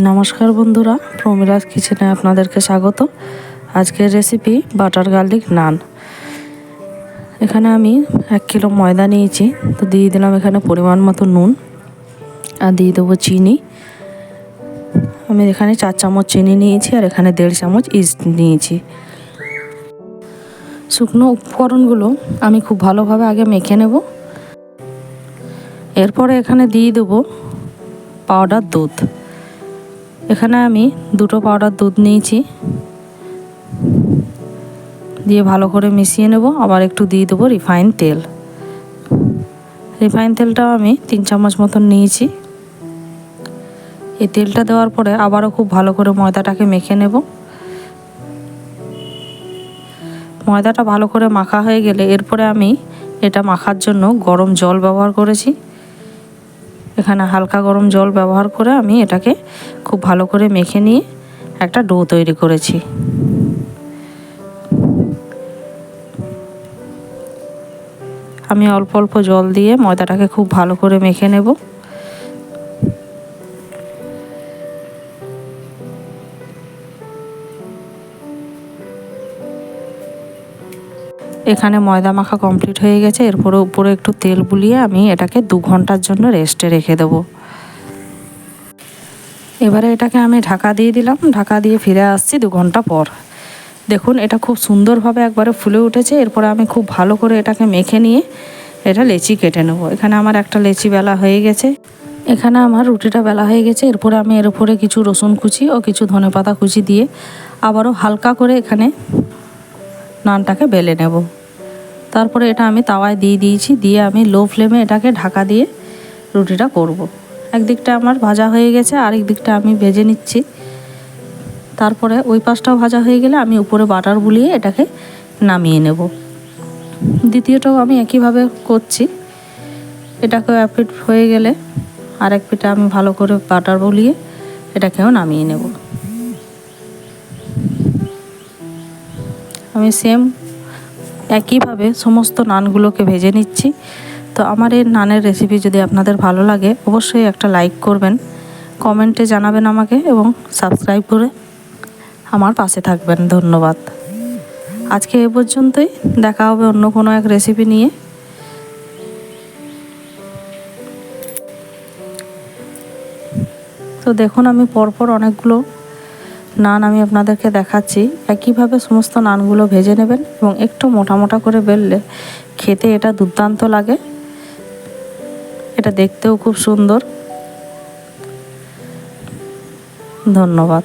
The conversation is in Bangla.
নমস্কার বন্ধুরা, প্রমিলাস কিচেনে আপনাদেরকে স্বাগত আজকের রেসিপি বাটার গার্লিক নান এখানে আমি এক কিলো ময়দা নিয়েছি, তো দিয়ে দিলাম এখানে পরিমাণ মতো নুন, আর দিয়ে দেবো চিনি। আমি এখানে চার চামচ চিনি নিয়েছি, আর এখানে দেড় চামচ ইস্ট নিয়েছি। শুকনো উপকরণগুলো আমি খুব ভালোভাবে আগে মেখে নেব। এরপরে এখানে দিয়ে দেবো পাউডার দুধ। এখানে আমি দুটো পাউডার দুধ নিয়েছি। দিয়ে ভালো করে মিশিয়ে নেব, আবার একটু দিয়ে দেবো রিফাইন তেল। রিফাইন তেলটাও আমি তিন চামচ মতন নিয়েছি। এই তেলটা দেওয়ার পরে আবারও খুব ভালো করে ময়দাটাকে মেখে নেব। ময়দাটা ভালো করে মাখা হয়ে গেলে এরপরে আমি এটা মাখার জন্য গরম জল ব্যবহার করেছি। এখানে হালকা গরম জল ব্যবহার করে আমি এটাকে খুব ভালো করে মেখে নিয়ে একটা ডো তৈরি করেছি। আমি অল্প অল্প জল দিয়ে ময়দাটাকে খুব ভালো করে মেখে নেব। এখানে ময়দা মাখা কমপ্লিট হয়ে গেছে। এরপরে উপরে একটু তেল বুলিয়ে আমি এটাকে দু ঘণ্টার জন্য রেস্টে রেখে দেবো। এবারে এটাকে আমি ঢাকা দিয়ে দিলাম। ঢাকা দিয়ে ফিরে আসছি দু ঘণ্টা পর। দেখুন, এটা খুব সুন্দরভাবে একবারে ফুলে উঠেছে। এরপরে আমি খুব ভালো করে এটাকে মেখে নিয়ে এটা লেচি কেটে নেব। এখানে আমার একটা লেচি বেলা হয়ে গেছে। এখানে আমার রুটিটা বেলা হয়ে গেছে। এরপরে আমি এর উপরে কিছু রসুন কুচি ও কিছু ধনে পাতা কুচি দিয়ে আবারও হালকা করে এখানে নানটাকে বেলে নেব। তারপরে এটা আমি তাওয়ায় দিয়ে দিয়েছি, দিয়ে আমি লো ফ্লেমে এটাকে ঢাকা দিয়ে রুটিটা করব। একদিকটা আমার ভাজা হয়ে গেছে, আরেক দিকটা আমি ভেজে নিচ্ছি। তারপরে ওই পাশটাও ভাজা হয়ে গেলে আমি উপরে বাটার বুলিয়ে এটাকে নামিয়ে নেব। দ্বিতীয়টাও আমি একইভাবে করছি। এটাকেও এক হয়ে গেলে আরেক পিঠে আমি ভালো করে বাটার বলিয়ে এটাকেও নামিয়ে নেব। আমি সেম একইভাবে সমস্ত নানগুলোকে ভেজে নিচ্ছি। তো আমার এই নানের রেসিপি যদি আপনাদের ভালো লাগে, অবশ্যই একটা লাইক করবেন কমেন্টে জানাবেন আমাকে এবং সাবস্ক্রাইব করে আমার পাশে থাকবেন। ধন্যবাদ। আজকে এ পর্যন্তই, দেখা হবে অন্য কোনো এক রেসিপি নিয়ে। তো দেখুন আমি পরপর অনেকগুলো নান আমি আপনাদেরকে দেখাচ্ছি। একইভাবে সমস্ত নানগুলো ভেজে নেবেন এবং একটু মোটা মোটা করে বেললে খেতে এটা দুর্দান্ত লাগে। এটা দেখতেও খুব সুন্দর। ধন্যবাদ।